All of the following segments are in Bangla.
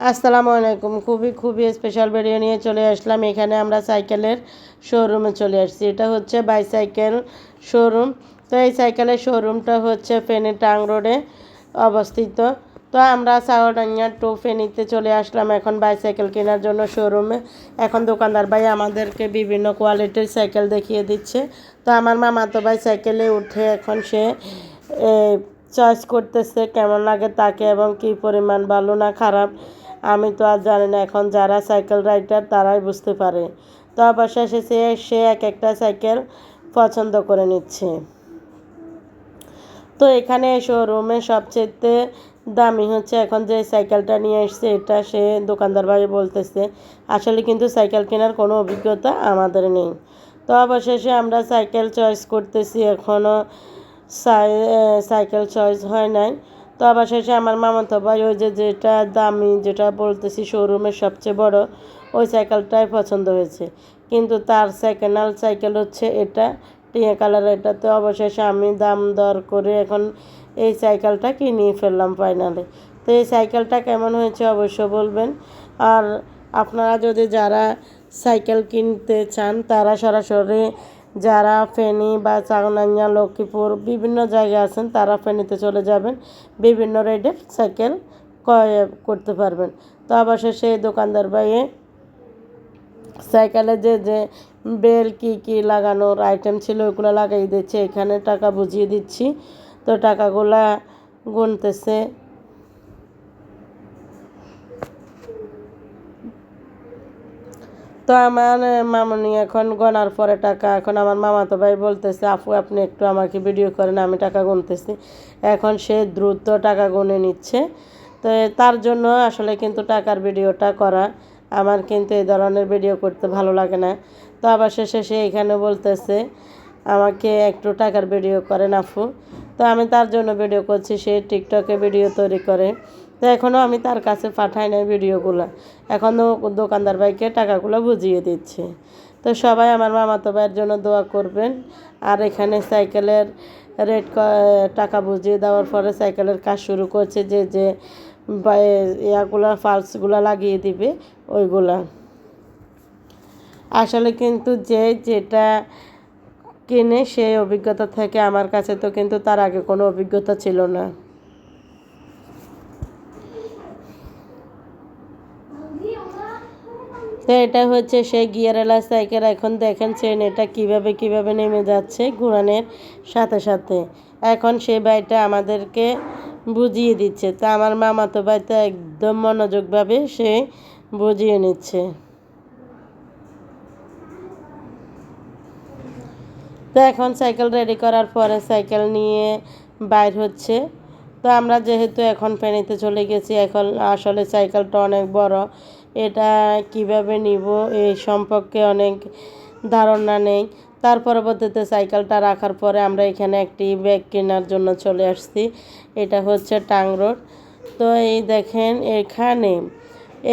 আসসালামু আলাইকুম। খুবই খুবই স্পেশাল ভিডিও নিয়ে চলে আসলাম। এখানে আমরা সাইকেলের শোরুমে চলে আসছি। এটা হচ্ছে বাইসাইকেল শোরুম তো এই সাইকেলের শোরুমটা হচ্ছে ফেনী টাং রোডে অবস্থিত। তো আমরা সাউডাঙ্গা টু ফেনীতে চলে আসলাম এখন বাইসাইকেল কেনার জন্য শোরুমে এখন দোকানদার ভাই আমাদেরকে বিভিন্ন কোয়ালিটির সাইকেল দেখিয়ে দিচ্ছে। তো আমার মামাতো ভাই সাইকেলে উঠে এখন সে চয়েস করতেছে কেমন লাগে তাকে এবং কী পরিমাণ ভালো না খারাপ। আমি তো আর জানি না এখন যারা সাইকেল রাইডার তারাই বুঝতে পারে। তো অবশেষে সে সে এক একটা সাইকেল পছন্দ করে নিচ্ছে। তো এখানে শোরুমে সবচেয়ে দামি হচ্ছে এখন যে সাইকেলটা নিয়ে এসছে, এটা সে দোকানদার ভাই বলতেছে, আসলে কিন্তু সাইকেল কেনার কোনো অভিজ্ঞতা আমাদের নেই। তো অবশেষে আমরা সাইকেল চয়েস করতেছি এখনও সাইকেল চয়েস হয় নাই। তো আবার শেষে আমার মামাতো ভাই ওই যে যেটা দামি যেটা বলতেছি শোরুমের সবচেয়ে বড়, ওই সাইকেলটাই পছন্দ হয়েছে। কিন্তু তার সেকেন্ড হ্যান্ড সাইকেল হচ্ছে এটা, টিয়া কালার এটাতে অবশেষে আমি দাম দর করে এখন এই সাইকেলটা কিনিয়ে ফেললাম ফাইনালে তো এই সাইকেলটা কেমন হয়েছে অবশ্য বলবেন। আর আপনারা যদি যারা সাইকেল কিনতে চান, তারা সরাসরি যারা ফেনী বা চাগনাঞ্জা লক্ষ্মীপুর বিভিন্ন জায়গায় আছেন, তারা ফেনীতে চলে যাবেন। বিভিন্ন রেডের সাইকেল ক্রয় করতে পারবেন। তো অবশেষে এই দোকানদার ভাইয়ে সাইকেলে যে যে বেল কি কি লাগানোর আইটেম ছিল ওগুলো লাগাই দিচ্ছে। এখানে টাকা বুঝিয়ে দিচ্ছি। তো টাকাগুলা গুনতেছে। তো আমার মামনি এখন গনার পরে টাকা। এখন আমার মামাতো ভাই বলতেছে, আপু, আপনি একটু আমাকে ভিডিও করেন, আমি টাকা গুনতেছি। এখন সে দ্রুত টাকা গুনে নিচ্ছে। তো তার জন্য আসলে কিন্তু টাকার ভিডিওটা করা, আমার কিন্তু এই ধরনের ভিডিও করতে ভালো লাগে না। তো আবার শেষে সে এখানে বলতেছে, আমাকে একটু টাকার ভিডিও করেন আফু তো আমি তার জন্য ভিডিও করছি, সে টিকটকে ভিডিও তৈরি করে। তো এখনও আমি তার কাছে পাঠাই নাই ভিডিওগুলো এখনও দোকানদার ভাইকে টাকাগুলো বুঝিয়ে দিচ্ছে। তো সবাই আমার মামাতো ভাইয়ের জন্য দোয়া করবেন। আর এখানে সাইকেলের রেট টাকা বুঝিয়ে দেওয়ার পরে সাইকেলের কাজ শুরু করছে যে যে ইয়াগুলো ফালসগুলো লাগিয়ে দিবে, ওইগুলা। আসলে কিন্তু যে, যেটা কিনে সেই অভিজ্ঞতা থেকে আমার কাছে তো কিন্তু তার আগে কোনো অভিজ্ঞতা ছিল না। তো এটা হচ্ছে সেই গিয়ারওয়ালা সাইকেল এখন দেখেন চেন এটা কীভাবে কীভাবে নেমে যাচ্ছে ঘুরানের সাথে সাথে। এখন সে ভাইটা আমাদেরকে বুঝিয়ে দিচ্ছে। তো আমার মামা তো ভাই তো একদম মনোযোগভাবে সে বুঝিয়ে নিচ্ছে। তো এখন সাইকেল রেডি করার পরে সাইকেল নিয়ে বাইর হচ্ছে। তো আমরা যেহেতু এখন ফেনীতে চলে গেছি, এখন আসলে সাইকেলটা অনেক বড়। এটা কীভাবে নিব এই সম্পর্কে অনেক ধারণা নেই। তার পরবর্তীতে সাইকেলটা রাখার পরে আমরা এখানে একটি ব্যাগ কেনার জন্য চলে আসছি। এটা হচ্ছে টাং রোড। তো এই দেখেন এখানে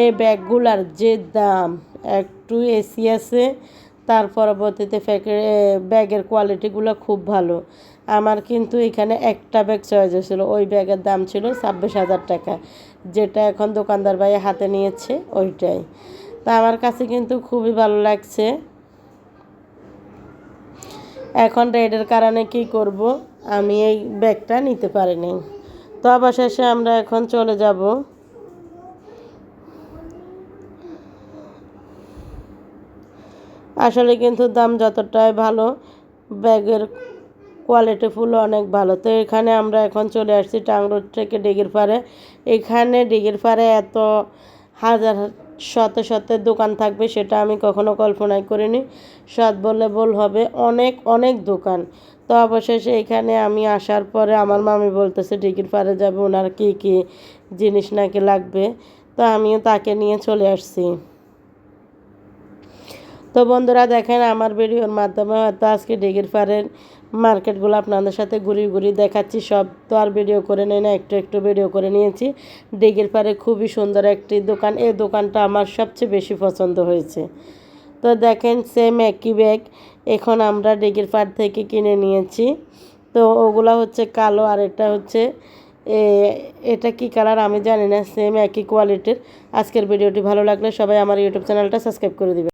এই ব্যাগগুলার যে দাম একটু এসি আছে তার পরবর্তীতে ব্যাগের কোয়ালিটিগুলো খুব ভালো। আমার কিন্তু এখানে একটা ব্যাগ চয়েস হয়েছিল। ওই ব্যাগের দাম ছিল ছাব্বিশ হাজার টাকা। যেটা এখন দোকানদার ভাই হাতে নিয়েছে, ওইটাই। তা আমার কাছে কিন্তু খুবই ভালো লাগছে। এখন রেডের কারণে কি করব? আমি এই ব্যাগটা নিতে পারিনি। তো অবশেষে আমরা এখন চলে যাব। আসলে কিন্তু দাম যতটাই ভালো, ব্যাগের কোয়ালিটি ফুল অনেক ভালো। তো এখানে আমরা এখন চলে আসছি টাংরোড থেকে ডিগির পাড়ে। এখানে ডিগির পাড়ে এত হাজার শত শত দোকান থাকবে সেটা আমি কখনো কল্পনাই করিনি। সৎ বললে বল হবে। অনেক অনেক দোকান। তো অবশেষে এখানে আমি আসার পরে আমার মামি বলতেছে, ডিগির পাড়ে যাবে, ওনার কী কী জিনিস নাকি লাগবে? তো আমিও তাকে নিয়ে চলে আসছি। তো বন্ধুরা দেখেন, আমার ভিডিওর মাধ্যমে হয়তো আজকে ডিগির পাড়ের মার্কেটগুলো আপনাদের সাথে ঘুরি ঘুরি দেখাচ্ছি। সব তো আর ভিডিও করে নেই না, একটু একটু ভিডিও করে নিয়েছি। ডিগির পাড়ে খুবই সুন্দর একটি দোকান। এই দোকানটা আমার সবচেয়ে বেশি পছন্দ হয়েছে। তো দেখেন সেম একই ব্যাগ এখন আমরা ডিগির পাড় থেকে কিনে নিয়েছি। তো ওগুলা হচ্ছে কালো, আর এটা হচ্ছে এটা কি কালার আমি জানি না সেম একই কোয়ালিটির আজকের ভিডিওটি ভালো লাগলে সবাই আমার ইউটিউব চ্যানেলটা সাবস্ক্রাইব করে দিবে